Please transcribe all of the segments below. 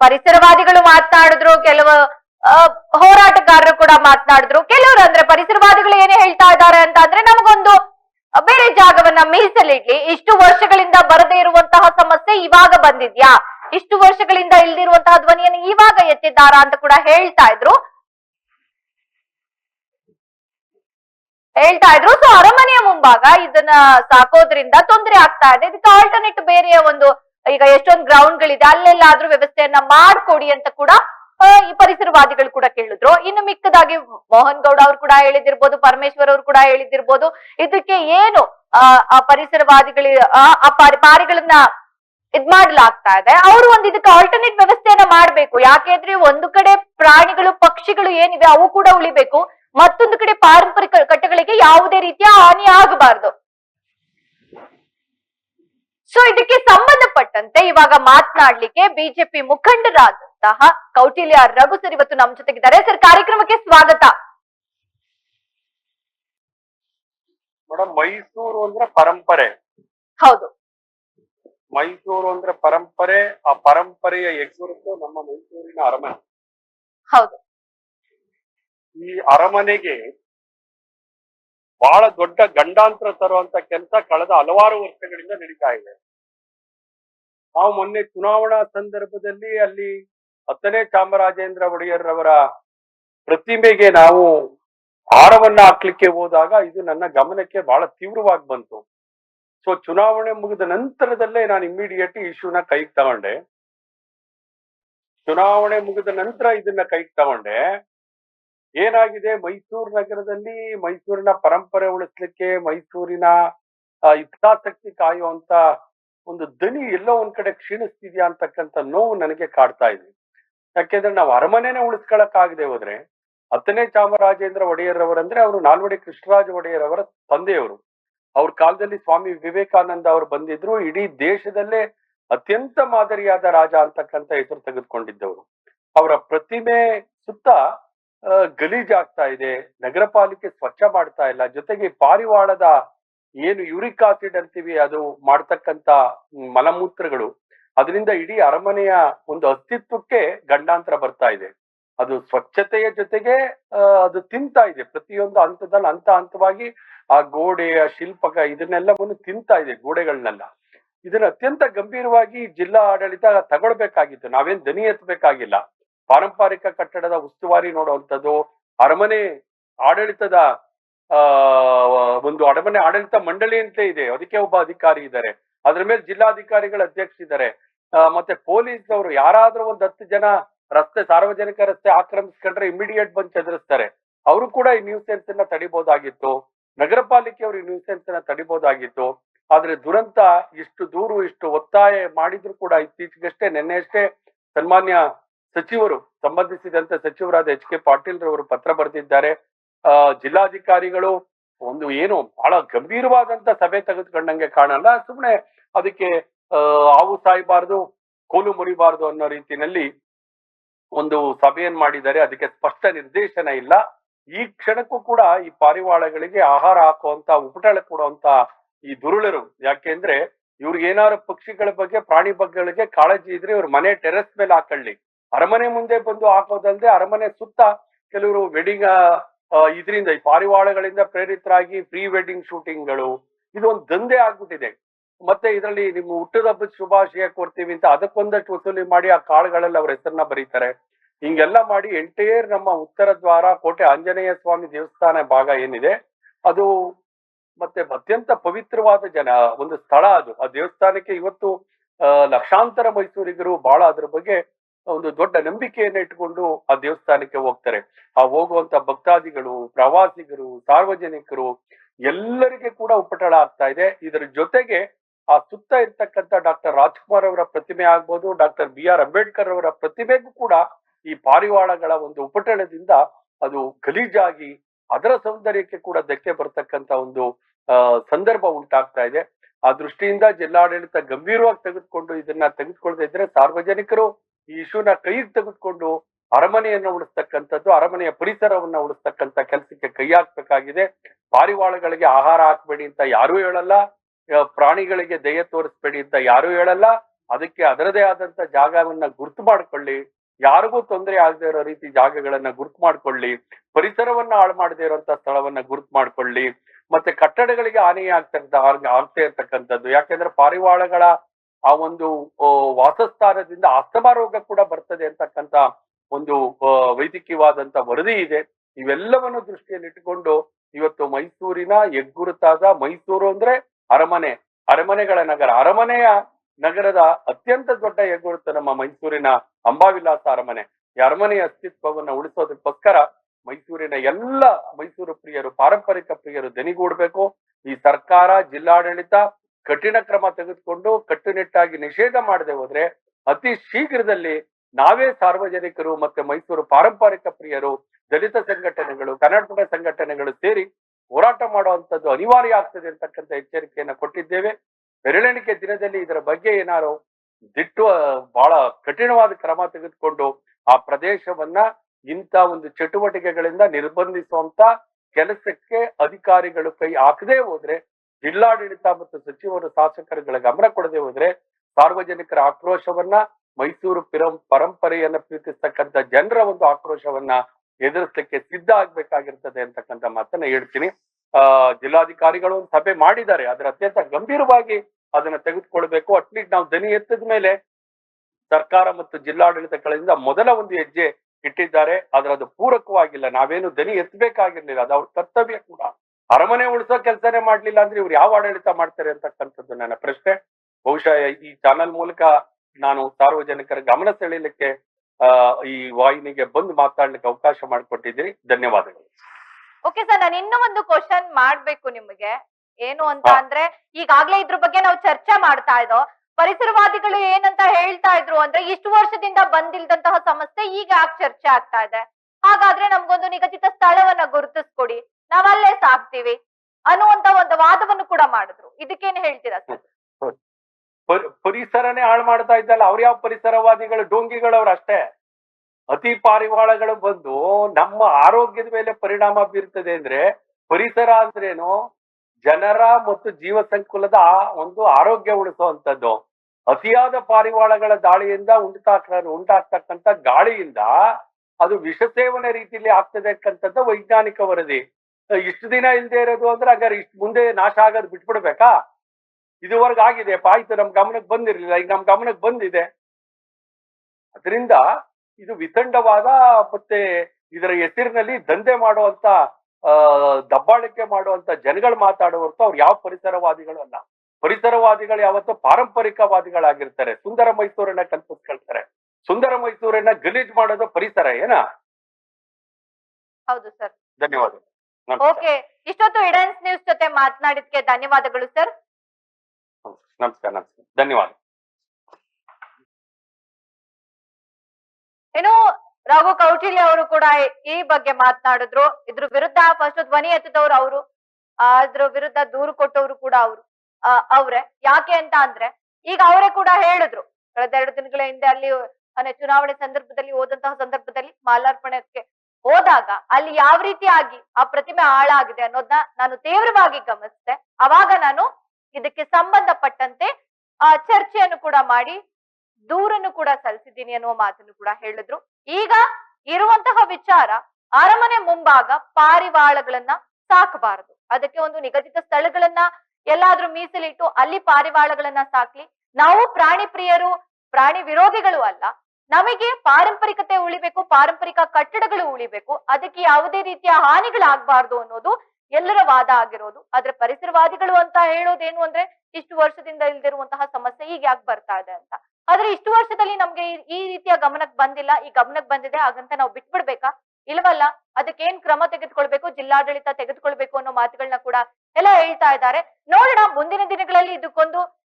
ಪರಿಸರವಾದಿಗಳು ಮಾತನಾಡಿದ್ರು, ಕೆಲವು ಹೋರಾಟಗಾರರು ಕೂಡ ಮಾತನಾಡಿದ್ರು. ಕೆಲವರು ಅಂದ್ರೆ ಪರಿಸರವಾದಿಗಳು ಏನೇ ಹೇಳ್ತಾ ಇದ್ದಾರೆ ಅಂತ ಅಂದ್ರೆ ನಮಗೊಂದು ಬೇರೆ ಜಾಗವನ್ನ ಮೀಸಲಿಡ್ಲಿ. ಇಷ್ಟು ವರ್ಷಗಳಿಂದ ಬರದೇ ಇರುವಂತಹ ಸಮಸ್ಯೆ ಇವಾಗ ಬಂದಿದ್ಯಾ? ಇಷ್ಟು ವರ್ಷಗಳಿಂದ ಇಲ್ದಿರುವಂತಹ ಧ್ವನಿಯನ್ನು ಇವಾಗ ಎತ್ತಿದ್ದಾರಾ ಅಂತ ಕೂಡ ಹೇಳ್ತಾ ಇದ್ರು. ಹೇಳ್ತಾ ಇದ್ರು. ಸೊ ಅರಮನೆಯ ಮುಂಭಾಗ ಇದನ್ನ ಸಾಕೋದ್ರಿಂದ ತೊಂದರೆ ಆಗ್ತಾ ಇದೆ. ಇದಕ್ಕೆ ಆಲ್ಟರ್ನೇಟ್ ಬೇರೆಯ ಒಂದು ಈಗ ಎಷ್ಟೊಂದು ಗ್ರೌಂಡ್ ಗಳಿದೆ ಅಲ್ಲೆಲ್ಲಾದ್ರೂ ವ್ಯವಸ್ಥೆಯನ್ನ ಮಾಡ್ಕೊಡಿ ಅಂತ ಕೂಡ ಈ ಪರಿಸರವಾದಿಗಳು ಕೂಡ ಕೇಳಿದ್ರು. ಇನ್ನು ಮಿಕ್ಕದಾಗಿ ಮೋಹನ್ ಗೌಡ ಅವ್ರು ಕೂಡ ಹೇಳಿದಿರ್ಬೋದು ಪರಮೇಶ್ವರ್ ಅವ್ರು ಕೂಡ ಹೇಳಿದಿರ್ಬೋದು ಇದಕ್ಕೆ ಏನು ಆ, ಪರಿಸರವಾದಿಗಳ ಆ, ಆ ಪಾರಿ- ಪಾರಿಗಳನ್ನ ಇದ್ ಮಾಡ್ಲಾಗ್ತಾ ಇದೆ. ಅವರು ಒಂದು ಇದಕ್ಕೆ ಆಲ್ಟರ್ನೇಟ್ ವ್ಯವಸ್ಥೆಯನ್ನ ಮಾಡ್ಬೇಕು. ಯಾಕೆಂದ್ರೆ ಒಂದು ಕಡೆ ಪ್ರಾಣಿಗಳು ಪಕ್ಷಿಗಳು ಏನಿವೆ ಅವು ಕೂಡ ಉಳಿಬೇಕು. ಮತ್ತೊಂದು ಕಡೆ ಪಾರಂಪರಿಕ ಕಟ್ಟಗಳಿಗೆ ಯಾವುದೇ ರೀತಿಯ ಹಾನಿ ಆಗಬಾರದು. ಸೊ ಇದಕ್ಕೆ ಸಂಬಂಧಪಟ್ಟಂತೆ ಇವಾಗ ಮಾತನಾಡ್ಲಿಕ್ಕೆ ಬಿಜೆಪಿ ಮುಖಂಡರಾದಂತಹ ಕೌಟಿಲ್ಯ ರಘು ಸರ್ ಇವತ್ತು ನಮ್ಮ ಜೊತೆಗಿದ್ದಾರೆ. ಸರ್ ಕಾರ್ಯಕ್ರಮಕ್ಕೆ ಸ್ವಾಗತ. ಮೇಡಮ್ ಮೈಸೂರು ಅಂದ್ರೆ ಪರಂಪರೆ. ಹೌದು. ಮೈಸೂರು ಅಂದ್ರೆ ಪರಂಪರೆ ಆ ಪರಂಪರೆಯ ಎಗ್ಗುರುತು ನಮ್ಮ ಮೈಸೂರಿನ ಅರಮನೆ. ಹೌದು. ಈ ಅರಮನೆಗೆ ಬಹಳ ದೊಡ್ಡ ಗಂಡಾಂತರ ತರುವಂತ ಕೆಲಸ ಕಳೆದ ಹಲವಾರು ವರ್ಷಗಳಿಂದ ನಡೀತಾ ಇದೆ. ನಾವು ಮೊನ್ನೆ ಚುನಾವಣಾ ಸಂದರ್ಭದಲ್ಲಿ ಅಲ್ಲಿ ಹತ್ತನೇ ಚಾಮರಾಜೇಂದ್ರ ಒಡೆಯರ್ರವರ ಪ್ರತಿಮೆಗೆ ನಾವು ಹಾರವನ್ನ ಹಾಕ್ಲಿಕ್ಕೆ ಹೋದಾಗ ಇದು ನನ್ನ ಗಮನಕ್ಕೆ ಬಹಳ ತೀವ್ರವಾಗಿ ಬಂತು. ಸೊ ಚುನಾವಣೆ ಮುಗಿದ ನಂತರದಲ್ಲೇ ನಾನು ಇಮ್ಮಿಡಿಯೇಟ್ ಇಶ್ಯೂನ ಕೈಗೆ ತಗೊಂಡೆ. ಚುನಾವಣೆ ಮುಗಿದ ನಂತರ ಇದನ್ನ ಕೈಗೆ ತಗೊಂಡೆ. ಏನಾಗಿದೆ? ಮೈಸೂರು ನಗರದಲ್ಲಿ ಮೈಸೂರಿನ ಪರಂಪರೆ ಉಳಿಸ್ಲಿಕ್ಕೆ ಮೈಸೂರಿನ ಹಿತಾಸಕ್ತಿ ಕಾಯುವಂತ ಒಂದು ದನಿ ಎಲ್ಲೋ ಒಂದ್ ಕಡೆ ಕ್ಷೀಣಿಸ್ತಿದ್ಯಾ ಅಂತಕ್ಕಂಥ ನೋವು ನನಗೆ ಕಾಡ್ತಾ ಇದೆ. ಯಾಕೆಂದ್ರೆ ನಾವು ಅರಮನೆನೇ ಉಳಿಸ್ಕೊಳಕ್ ಆಗದೆ ಹೋದ್ರೆ ಹತ್ತನೇ ಚಾಮರಾಜೇಂದ್ರ ಒಡೆಯರ್ ಅವರಂದ್ರೆ ಅವರು ನಾಲ್ವಡಿ ಕೃಷ್ಣರಾಜ ಒಡೆಯರ್ ಅವರ ತಂದೆಯವರು. ಅವ್ರ ಕಾಲದಲ್ಲಿ ಸ್ವಾಮಿ ವಿವೇಕಾನಂದ ಅವರು ಬಂದಿದ್ರು, ಇಡೀ ದೇಶದಲ್ಲೇ ಅತ್ಯಂತ ಮಾದರಿಯಾದ ರಾಜ ಅಂತಕ್ಕಂಥ ಹೆಸರು ತೆಗೆದುಕೊಂಡಿದ್ದವರು. ಅವರ ಪ್ರತಿಮೆ ಸುತ್ತ ಗಲೀಜಾಗ್ತಾ ಇದೆ ನಗರ ಪಾಲಿಕೆ ಸ್ವಚ್ಛ ಮಾಡ್ತಾ ಇಲ್ಲ, ಜೊತೆಗೆ ಪಾರಿವಾಳದ ಏನು ಯೂರಿಕ್ ಆಸಿಡ್ ಅಂತೀವಿ, ಅದು ಮಾಡ್ತಕ್ಕಂತ ಮಲಮೂತ್ರಗಳು, ಅದರಿಂದ ಇಡೀ ಅರಮನೆಯ ಒಂದು ಅಸ್ತಿತ್ವಕ್ಕೆ ಗಂಡಾಂತರ ಬರ್ತಾ ಇದೆ. ಅದು ಸ್ವಚ್ಛತೆಯ ಜೊತೆಗೆ ಅದು ತಿಂತಾ ಇದೆ. ಪ್ರತಿಯೊಂದು ಹಂತದಲ್ಲಿ ಹಂತ ಹಂತವಾಗಿ ಆ ಗೋಡೆಯ ಶಿಲ್ಪಕ ಇದನ್ನೆಲ್ಲವನ್ನು ತಿಂತಾ ಇದೆ ಗೋಡೆಗಳನ್ನೆಲ್ಲ. ಇದನ್ನ ಅತ್ಯಂತ ಗಂಭೀರವಾಗಿ ಜಿಲ್ಲಾ ಆಡಳಿತ ತಗೊಳ್ಬೇಕಾಗಿತ್ತು. ನಾವೇನ್ ದನಿ ಎತ್ತಬೇಕಾಗಿಲ್ಲ. ಪಾರಂಪರಿಕ ಕಟ್ಟಡದ ಉಸ್ತುವಾರಿ ನೋಡುವಂಥದ್ದು, ಅರಮನೆ ಆಡಳಿತದ ಒಂದು ಅಡಮನೆ ಆಡಳಿತ ಮಂಡಳಿ ಅಂತ ಇದೆ. ಅದಕ್ಕೆ ಒಬ್ಬ ಅಧಿಕಾರಿ ಇದ್ದಾರೆ. ಅದ್ರ ಮೇಲೆ ಜಿಲ್ಲಾಧಿಕಾರಿಗಳ ಅಧ್ಯಕ್ಷ ಇದ್ದಾರೆ. ಮತ್ತೆ ಪೊಲೀಸ್ ಅವರು ಯಾರಾದ್ರೂ ಒಂದ್ ಹತ್ತು ಜನ ರಸ್ತೆ, ಸಾರ್ವಜನಿಕ ರಸ್ತೆ ಆಕ್ರಮಿಸ್ಕೊಂಡ್ರೆ ಇಮಿಡಿಯೇಟ್ ಬಂದು ಚದರಿಸ್ತಾರೆ. ಅವರು ಕೂಡ ಈ ನ್ಯೂಸೆನ್ಸ್ ಅನ್ನ ತಡಿಬಹುದಾಗಿತ್ತು ನಗರ ಪಾಲಿಕೆಯವರು ಈ ನ್ಯೂಸೆನ್ಸ್ ಅನ್ನ ತಡಿಬಹುದಾಗಿತ್ತು ಆದ್ರೆ ದುರಂತ ಇಷ್ಟು ದೂರು, ಇಷ್ಟು ಒತ್ತಾಯ ಮಾಡಿದ್ರು ಕೂಡ ಇತ್ತೀಚೆಗಷ್ಟೇ, ನಿನ್ನೆಯಷ್ಟೇ ಸನ್ಮಾನ್ಯ ಸಚಿವರು, ಸಂಬಂಧಿಸಿದಂತೆ ಸಚಿವರಾದ ಎಚ್ ಕೆ ಪಾಟೀಲ್ ರವರು ಪತ್ರ ಬರೆದಿದ್ದಾರೆ. ಜಿಲ್ಲಾಧಿಕಾರಿಗಳು ಒಂದು ಏನು ಬಹಳ ಗಂಭೀರವಾದಂತ ಸಭೆ ತೆಗೆದುಕೊಂಡಂಗೆ ಕಾಣಲ್ಲ. ಸುಮ್ಮನೆ ಅದಕ್ಕೆ ಹಾವು ಸಾಯಬಾರ್ದು, ಕೋಲು ಮುರಿಬಾರ್ದು ಅನ್ನೋ ರೀತಿಯಲ್ಲಿ ಒಂದು ಸಭೆಯನ್ ಮಾಡಿದ್ದಾರೆ. ಅದಕ್ಕೆ ಸ್ಪಷ್ಟ ನಿರ್ದೇಶನ ಇಲ್ಲ. ಈ ಕ್ಷಣಕ್ಕೂ ಕೂಡ ಈ ಪಾರಿವಾಳಗಳಿಗೆ ಆಹಾರ ಹಾಕುವಂತ, ಉಪಟಳ ಕೊಡುವಂತ ಈ ದುರುಳರು, ಯಾಕೆಂದ್ರೆ ಇವ್ರಿಗೆ ಏನಾದ್ರು ಪಕ್ಷಿಗಳ ಬಗ್ಗೆ, ಪ್ರಾಣಿ ಬಗ್ಗೆಗಳಿಗೆ ಕಾಳಜಿ ಇದ್ರೆ ಇವ್ರ ಮನೆ ಟೆರೆಸ್ ಮೇಲೆ ಹಾಕೊಳ್ಳಿ. ಅರಮನೆ ಮುಂದೆ ಬಂದು ಹಾಕೋದಲ್ದೆ ಅರಮನೆ ಸುತ್ತ ಕೆಲವರು ವೆಡ್ಡಿಂಗ್ ಇದರಿಂದ ಈ ಪಾರಿವಾಳಗಳಿಂದ ಪ್ರೇರಿತರಾಗಿ ಪ್ರೀ ವೆಡ್ಡಿಂಗ್ ಶೂಟಿಂಗ್ಗಳು ಇದು ಒಂದು ದಂಧೆ ಆಗ್ಬಿಟ್ಟಿದೆ. ಮತ್ತೆ ಇದರಲ್ಲಿ ನಿಮ್ಮ ಹುಟ್ಟದ ಶುಭಾಶಯ ಕೊಡ್ತೀವಿ ಅಂತ ಅದಕ್ಕೊಂದಷ್ಟು ವಸೂಲಿ ಮಾಡಿ ಆ ಕಾಳುಗಳಲ್ಲಿ ಅವ್ರ ಹೆಸರನ್ನ ಬರೀತಾರೆ. ಹಿಂಗೆಲ್ಲ ಮಾಡಿ ಎಂಟೇರ್ ನಮ್ಮ ಉತ್ತರ ದ್ವಾರ ಕೋಟೆ ಆಂಜನೇಯ ಸ್ವಾಮಿ ದೇವಸ್ಥಾನ ಭಾಗ ಏನಿದೆ, ಅದು ಮತ್ತೆ ಅತ್ಯಂತ ಪವಿತ್ರವಾದ ಜನ, ಒಂದು ಸ್ಥಳ ಅದು. ಆ ದೇವಸ್ಥಾನಕ್ಕೆ ಇವತ್ತು ಲಕ್ಷಾಂತರ ಮೈಸೂರಿಗರು ಬಹಳ ಅದ್ರ ಬಗ್ಗೆ ಒಂದು ದೊಡ್ಡ ನಂಬಿಕೆಯನ್ನ ಇಟ್ಕೊಂಡು ಆ ದೇವಸ್ಥಾನಕ್ಕೆ ಹೋಗ್ತಾರೆ. ಆ ಹೋಗುವಂತ ಭಕ್ತಾದಿಗಳು, ಪ್ರವಾಸಿಗರು, ಸಾರ್ವಜನಿಕರು ಎಲ್ಲರಿಗೆ ಕೂಡ ಉಪಟಳ ಆಗ್ತಾ ಇದೆ. ಇದರ ಜೊತೆಗೆ ಆ ಸುತ್ತ ಇರ್ತಕ್ಕಂಥ ಡಾಕ್ಟರ್ ರಾಜ್ಕುಮಾರ್ ಅವರ ಪ್ರತಿಮೆ ಆಗ್ಬೋದು, ಡಾಕ್ಟರ್ ಬಿ ಆರ್ ಅಂಬೇಡ್ಕರ್ ಅವರ ಪ್ರತಿಮೆಗೂ ಕೂಡ ಈ ಪಾರಿವಾಳಗಳ ಒಂದು ಉಪಟಳದಿಂದ ಅದು ಗಲೀಜಾಗಿ ಅದರ ಸೌಂದರ್ಯಕ್ಕೆ ಕೂಡ ಧಕ್ಕೆ ಬರ್ತಕ್ಕಂತ ಒಂದು ಸಂದರ್ಭ ಉಂಟಾಗ್ತಾ ಇದೆ. ಆ ದೃಷ್ಟಿಯಿಂದ ಜಿಲ್ಲಾಡಳಿತ ಗಂಭೀರವಾಗಿ ತೆಗೆದುಕೊಂಡು ಇದನ್ನ ತೆಗೆದುಕೊಳ್ತಾ ಇದ್ರೆ ಸಾರ್ವಜನಿಕರು ಈ ಇಶ್ಯೂನ ಕೈಗೆ ತೆಗೆದುಕೊಂಡು ಅರಮನೆಯನ್ನು ಉಳಿಸ್ತಕ್ಕಂಥದ್ದು, ಅರಮನೆಯ ಪರಿಸರವನ್ನ ಉಳಿಸ್ತಕ್ಕಂಥ ಕೆಲಸಕ್ಕೆ ಕೈ ಹಾಕ್ಬೇಕಾಗಿದೆ. ಪಾರಿವಾಳಗಳಿಗೆ ಆಹಾರ ಹಾಕ್ಬೇಡಿ ಅಂತ ಯಾರೂ ಹೇಳಲ್ಲ. ಪ್ರಾಣಿಗಳಿಗೆ ದಯೆ ತೋರಿಸ್ಬೇಡಿ ಅಂತ ಯಾರೂ ಹೇಳಲ್ಲ. ಅದಕ್ಕೆ ಅದರದೇ ಆದಂತ ಜಾಗವನ್ನ ಗುರ್ತು ಮಾಡ್ಕೊಳ್ಳಿ. ಯಾರಿಗೂ ತೊಂದರೆ ಆಗದೆ ಇರೋ ರೀತಿ ಜಾಗಗಳನ್ನ ಗುರ್ತು ಮಾಡ್ಕೊಳ್ಳಿ. ಪರಿಸರವನ್ನ ಹಾಳು ಮಾಡದೇ ಇರುವಂತ ಸ್ಥಳವನ್ನ ಗುರ್ತು ಮಾಡ್ಕೊಳ್ಳಿ. ಮತ್ತೆ ಕಟ್ಟಡಗಳಿಗೆ ಹಾನಿ ಆಗ್ತಾ ಆಗ್ತಾ ಇರ್ತಕ್ಕಂಥದ್ದು. ಯಾಕೆಂದ್ರೆ ಪಾರಿವಾಳಗಳ ಆ ಒಂದು ವಾಸಸ್ಥಾನದಿಂದ ಅಸ್ತಮಾ ರೋಗ ಕೂಡ ಬರ್ತದೆ ಅಂತಕ್ಕಂತ ಒಂದು ವೈದ್ಯಕೀಯವಾದಂತ ವರದಿ ಇದೆ. ಇವೆಲ್ಲವನ್ನು ದೃಷ್ಟಿಯಲ್ಲಿ ಇಟ್ಟುಕೊಂಡು ಇವತ್ತು ಮೈಸೂರಿನ ಹೆಗ್ಗುರುತಾದ ಮೈಸೂರು ಅಂದ್ರೆ ಅರಮನೆ, ಅರಮನೆಗಳ ನಗರ. ಅರಮನೆಯ ನಗರದ ಅತ್ಯಂತ ದೊಡ್ಡ ಹೆಗ್ಗುರುತು ನಮ್ಮ ಮೈಸೂರಿನ ಅಂಬಾವಿಲಾಸ ಅರಮನೆ. ಈ ಅರಮನೆಯ ಅಸ್ತಿತ್ವವನ್ನ ಉಳಿಸೋದಕ್ಕೋಸ್ಕರ ಮೈಸೂರಿನ ಎಲ್ಲ ಮೈಸೂರು ಪ್ರಿಯರು, ಪಾರಂಪರಿಕ ಪ್ರಿಯರು ದನಿಗೂಡ್ಬೇಕು. ಈ ಸರ್ಕಾರ, ಜಿಲ್ಲಾಡಳಿತ ಕಠಿಣ ಕ್ರಮ ತೆಗೆದುಕೊಂಡು ಕಟ್ಟುನಿಟ್ಟಾಗಿ ನಿಷೇಧ ಮಾಡದೆ ಹೋದ್ರೆ ಅತಿ ಶೀಘ್ರದಲ್ಲಿ ನಾವೇ ಸಾರ್ವಜನಿಕರು ಮತ್ತೆ ಮೈಸೂರು ಪಾರಂಪರಿಕ ಪ್ರಿಯರು ದಲಿತ ಸಂಘಟನೆಗಳು ಕರ್ನಾಟಕ ಸಂಘಟನೆಗಳು ಸೇರಿ ಹೋರಾಟ ಮಾಡುವಂತದ್ದು ಅನಿವಾರ್ಯ ಆಗ್ತದೆ ಅಂತಕ್ಕಂಥ ಎಚ್ಚರಿಕೆಯನ್ನು ಕೊಟ್ಟಿದ್ದೇವೆ. ಬೆರಳೆಣಿಕೆ ದಿನದಲ್ಲಿ ಇದರ ಬಗ್ಗೆ ಏನಾರು ದಿಟ್ಟು ಬಹಳ ಕಠಿಣವಾದ ಕ್ರಮ ತೆಗೆದುಕೊಂಡು ಆ ಪ್ರದೇಶವನ್ನ ಇಂಥ ಒಂದು ಚಟುವಟಿಕೆಗಳಿಂದ ನಿರ್ಬಂಧಿಸುವಂತ ಕೆಲಸಕ್ಕೆ ಅಧಿಕಾರಿಗಳು ಕೈ ಹಾಕದೇ ಹೋದ್ರೆ ಜಿಲ್ಲಾಡಳಿತ ಮತ್ತು ಸಚಿವರು ಶಾಸಕರುಗಳ ಗಮನ ಕೊಡದೆ ಹೋದ್ರೆ ಸಾರ್ವಜನಿಕರ ಆಕ್ರೋಶವನ್ನ ಮೈಸೂರು ಪಿರಂ ಪರಂಪರೆಯನ್ನ ಪ್ರೀತಿಸ್ತಕ್ಕಂಥ ಜನರ ಒಂದು ಆಕ್ರೋಶವನ್ನ ಎದುರಿಸಲಿಕ್ಕೆ ಸಿದ್ಧ ಆಗ್ಬೇಕಾಗಿರ್ತದೆ ಅಂತಕ್ಕಂಥ ಮಾತನ್ನ ಹೇಳ್ತೀನಿ. ಆ, ಜಿಲ್ಲಾಧಿಕಾರಿಗಳು ಒಂದು ಸಭೆ ಮಾಡಿದ್ದಾರೆ. ಆದ್ರೆ ಅತ್ಯಂತ ಗಂಭೀರವಾಗಿ ಅದನ್ನ ತೆಗೆದುಕೊಳ್ಬೇಕು. ಅಟ್ಲೀಸ್ಟ್ ನಾವು ದನಿ ಎತ್ತದ ಮೇಲೆ ಸರ್ಕಾರ ಮತ್ತು ಜಿಲ್ಲಾಡಳಿತಗಳಿಂದ ಮೊದಲ ಒಂದು ಹೆಜ್ಜೆ ಇಟ್ಟಿದ್ದಾರೆ. ಆದ್ರೆ ಅದು ಪೂರಕವಾಗಿಲ್ಲ. ನಾವೇನು ದನಿ ಎತ್ತಬೇಕಾಗಿರ್ಲಿಲ್ಲ. ಅದು ಅವ್ರ ಕರ್ತವ್ಯ ಕೂಡ. ಅರಮನೆ ಉಳಿಸೋ ಕೆಲಸನೇ ಮಾಡ್ಲಿಲ್ಲ ಅಂದ್ರೆ ಇವ್ರು ಯಾವ ಆಡಳಿತ ಮಾಡ್ತಾರೆ ಅಂತಕ್ಕಂಥದ್ದು ನನ್ನ ಪ್ರಶ್ನೆ. ಬಹುಶಃ ಈ ಚಾನೆಲ್ ಮೂಲಕ ನಾನು ಸಾರ್ವಜನಿಕರ ಗಮನ ಸೆಳೆಯಲಿಕ್ಕೆ ಈ ವಾಹಿನಿಗೆ ಬಂದು ಮಾತಾಡ್ಲಿಕ್ಕೆ ಅವಕಾಶ ಮಾಡಿಕೊಟ್ಟಿದ್ದೀರಿ. ಧನ್ಯವಾದಗಳು. ಓಕೆ ಸರ್ ನಾನು ಇನ್ನೂ ಒಂದು ಕ್ವಶನ್ ಮಾಡ್ಬೇಕು ನಿಮಗೆ. ಏನು ಅಂತ ಅಂದ್ರೆ ಈಗಾಗ್ಲೇ ಇದ್ರ ಬಗ್ಗೆ ನಾವು ಚರ್ಚೆ ಮಾಡ್ತಾ ಇದ್ದೋ ಪರಿಸರವಾದಿಗಳು ಏನಂತ ಹೇಳ್ತಾ ಇದ್ರು ಅಂದ್ರೆ ಇಷ್ಟು ವರ್ಷದಿಂದ ಬಂದಿಲ್ದಂತಹ ಸಮಸ್ಯೆ ಈಗ ಯಾಕೆ ಚರ್ಚೆ ಆಗ್ತಾ ಇದೆ? ಹಾಗಾದ್ರೆ ನಮ್ಗೊಂದು ನಿಗದಿತ ಸ್ಥಳವನ್ನ ಗುರುತಿಸ್ಕೊಡಿ. ನಾವಲ್ಲೇ ಸಾಕ್ತಿವಿ ಅನ್ನುವಂತ ಒಂದು ವಾದವನ್ನು ಕೂಡ ಮಾಡಿದ್ರು. ಇದಕ್ಕೇನು ಹೇಳ್ತೀರಾ ಸರ್? ಪರಿ- ಪರಿಸರನೇ ಹಾಳು ಮಾಡ್ತಾ ಇದ್ದಲ್ಲ, ಅವ್ರ ಯಾವ ಪರಿಸರವಾದಿಗಳು? ಡೋಂಗಿಗಳವ್ರು ಅಷ್ಟೇ. ಅತಿ ಪಾರಿವಾಳಗಳು ಬಂದು ನಮ್ಮ ಆರೋಗ್ಯದ ಮೇಲೆ ಪರಿಣಾಮ ಬೀರ್ತದೆ ಅಂದ್ರೆ ಪರಿಸರ ಅಂದ್ರೇನು? ಜನರ ಮತ್ತು ಜೀವ ಸಂಕುಲದ ಒಂದು ಆರೋಗ್ಯ ಉಳಿಸುವಂತದ್ದು ಅತಿಯಾದ ಪಾರಿವಾಳಗಳ ದಾಳಿಯಿಂದ ಉಂಟಾಕ ಉಂಟಾಗ್ತಕ್ಕಂಥ ಗಾಳಿಯಿಂದ ಅದು ವಿಷ ಸೇವನೆ ರೀತಿಯಲ್ಲಿ ಆಗ್ತದೆ ವೈಜ್ಞಾನಿಕ ವರದಿ. ಇಷ್ಟು ದಿನ ಇಲ್ಲದೆ ಇರೋದು ಅಂದ್ರೆ ಹಾಗಾದ್ರೆ ಇಷ್ಟು ಮುಂದೆ ನಾಶ ಆಗೋದು ಬಿಟ್ಬಿಡ್ಬೇಕಾ? ಇದುವರೆಗೆ ಆಗಿದೆ ಆಯ್ತು ನಮ್ ಗಮನಕ್ಕೆ ಬಂದಿರ್ಲಿಲ್ಲ. ಈಗ ನಮ್ ಗಮನಕ್ಕೆ ಬಂದಿದೆ. ಅದರಿಂದ ಇದು ವಿತಂಡವಾದ ಮತ್ತೆ ಇದರ ಹೆಸರಿನಲ್ಲಿ ದಂಧೆ ಮಾಡುವಂತ ಆ ದಬ್ಬಾಳಿಕೆ ಮಾಡುವಂತ ಜನಗಳು ಮಾತಾಡೋ ಹೊರತು ಅವ್ರು ಯಾವ ಪರಿಸರವಾದಿಗಳು ಅಲ್ಲ. ಪರಿಸರವಾದಿಗಳು ಯಾವತ್ತೂ ಪಾರಂಪರಿಕವಾದಿಗಳಾಗಿರ್ತಾರೆ. ಸುಂದರ ಮೈಸೂರನ್ನ ಕಲ್ಪಿಸ್ಕೊಳ್ತಾರೆ. ಸುಂದರ ಮೈಸೂರನ್ನ ಗಲೀಜ್ ಮಾಡೋದು ಪರಿಸರ ಏನಾ? ಹೌದು ಸರ್. ಧನ್ಯವಾದ ನಮಸ್ಕಾರ ಓಕೆ ಇಷ್ಟೊತ್ತು ಇಡನ್ಸ್ ನ್ಯೂಸ್ ಜೊತೆ ಮಾತನಾಡಿದ್ಕೆ ಧನ್ಯವಾದಗಳು ಸರ್. ನಮಸ್ಕಾರ ನಮಸ್ಕಾರ. ಧನ್ಯವಾದ. ಏನು ರಘು ಕೌಟಿಲ್ಯ ಅವರು ಕೂಡ ಈ- ಬಗ್ಗೆ ಮಾತನಾಡಿದ್ರು. ಇದ್ರ ವಿರುದ್ಧ ಫಸ್ಟ್ ಧ್ವನಿ ಎತ್ತಿದವರು ಅವರು ಅದ್ರ ವಿರುದ್ಧ ದೂರು ಕೊಟ್ಟವರು ಕೂಡ ಅವರು ಅವ್ರೆ. ಯಾಕೆ ಅಂತ ಅಂದ್ರೆ ಈಗ ಅವರೇ ಕೂಡ ಹೇಳಿದ್ರು ಕಳೆದ ಎರಡು ದಿನಗಳ ಹಿಂದೆ ಅಲ್ಲಿ ಚುನಾವಣೆ ಸಂದರ್ಭದಲ್ಲಿ ಹೋದಂತಹ ಸಂದರ್ಭದಲ್ಲಿ ಮಾಲಾರ್ಪಣೆಗೆ ಹೋದಾಗ ಅಲ್ಲಿ ಯಾವ ರೀತಿಯಾಗಿ ಆ ಪ್ರತಿಮೆ ಹಾಳಾಗಿದೆ ಅನ್ನೋದನ್ನ ನಾನು ತೀವ್ರವಾಗಿ ಗಮನಿಸಿದೆ. ಅವಾಗ ನಾನು ಇದಕ್ಕೆ ಸಂಬಂಧಪಟ್ಟಂತೆ, ಆ, ಚರ್ಚೆಯನ್ನು ಕೂಡ ಮಾಡಿ ದೂರನ್ನು ಕೂಡ ಸಲ್ಲಿಸಿದ್ದೀನಿ ಅನ್ನುವ ಮಾತನ್ನು ಕೂಡ ಹೇಳಿದ್ರು. ಈಗ ಇರುವಂತಹ ವಿಚಾರ ಅರಮನೆ ಮುಂಭಾಗ ಪಾರಿವಾಳಗಳನ್ನ ಸಾಕಬಾರದು. ಅದಕ್ಕೆ ಒಂದು ನಿಗದಿತ ಸ್ಥಳಗಳನ್ನ ಎಲ್ಲಾದ್ರೂ ಮೀಸಲಿಟ್ಟು ಅಲ್ಲಿ ಪಾರಿವಾಳಗಳನ್ನ ಸಾಕ್ಲಿ. ನಾವು ಪ್ರಾಣಿ ಪ್ರಿಯರು, ಪ್ರಾಣಿ ವಿರೋಧಿಗಳು ಅಲ್ಲ. ನಮಗೆ ಪಾರಂಪರಿಕತೆ ಉಳಿಬೇಕು, ಪಾರಂಪರಿಕ ಕಟ್ಟಡಗಳು ಉಳಿಬೇಕು, ಅದಕ್ಕೆ ಯಾವುದೇ ರೀತಿಯ ಹಾನಿಗಳಾಗಬಾರ್ದು ಅನ್ನೋದು ಎಲ್ಲರ ವಾದ ಆಗಿರೋದು. ಆದ್ರೆ ಪರಿಸರವಾದಿಗಳು ಅಂತ ಹೇಳೋದೇನು ಅಂದ್ರೆ ಇಷ್ಟು ವರ್ಷದಿಂದ ಇಲ್ದಿರುವಂತಹ ಸಮಸ್ಯೆ ಈಗ ಯಾಕೆ ಬರ್ತಾ ಇದೆ ಅಂತ. ಆದ್ರೆ ಇಷ್ಟು ವರ್ಷದಲ್ಲಿ ನಮ್ಗೆ ಈ- ರೀತಿಯ ಗಮನಕ್ಕೆ ಬಂದಿಲ್ಲ. ಈ ಗಮನಕ್ಕೆ ಬಂದಿದೆ ಹಾಗಂತ ನಾವು ಬಿಟ್ಬಿಡ್ಬೇಕಾ? ಇಲ್ವಲ್ಲ? ಅದಕ್ಕೆ ಏನ್ ಕ್ರಮ ತೆಗೆದುಕೊಳ್ಬೇಕು, ಜಿಲ್ಲಾಡಳಿತ ತೆಗೆದುಕೊಳ್ಬೇಕು ಅನ್ನೋ ಮಾತುಗಳನ್ನ ಕೂಡ ಎಲ್ಲ ಹೇಳ್ತಾ ಇದ್ದಾರೆ. ನೋಡೋಣ, ಮುಂದಿನ ದಿನಗಳಲ್ಲಿ ಇದಕ್ಕೊಂದು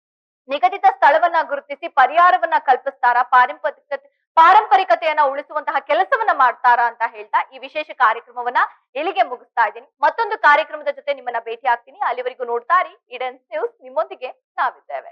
ನಿಗದಿತ ಸ್ಥಳವನ್ನ ಗುರುತಿಸಿ ಪರಿಹಾರವನ್ನ ಕಲ್ಪಿಸ್ತಾರ? ಪಾರಂಪರಿಕತೆ ಪಾರಂಪರಿಕತೆಯನ್ನ ಉಳಿಸುವಂತಹ ಕೆಲಸವನ್ನ ಮಾಡ್ತಾರ ಅಂತ ಹೇಳ್ತಾ ಈ ವಿಶೇಷ ಕಾರ್ಯಕ್ರಮವನ್ನ ಇಲ್ಲಿಗೆ ಮುಗಿಸ್ತಾ ಇದ್ದೀನಿ. ಮತ್ತೊಂದು ಕಾರ್ಯಕ್ರಮದ ಜೊತೆ ನಿಮ್ಮನ್ನ ಭೇಟಿ ಆಗ್ತೀನಿ ಅಲ್ಲಿವರೆಗೂ ನೋಡ್ತಾರಿ ಇಡನ್ಸ್ ನ್ಯೂಸ್ ನಿಮ್ಮೊಂದಿಗೆ ನಾವಿದ್ದೇವೆ.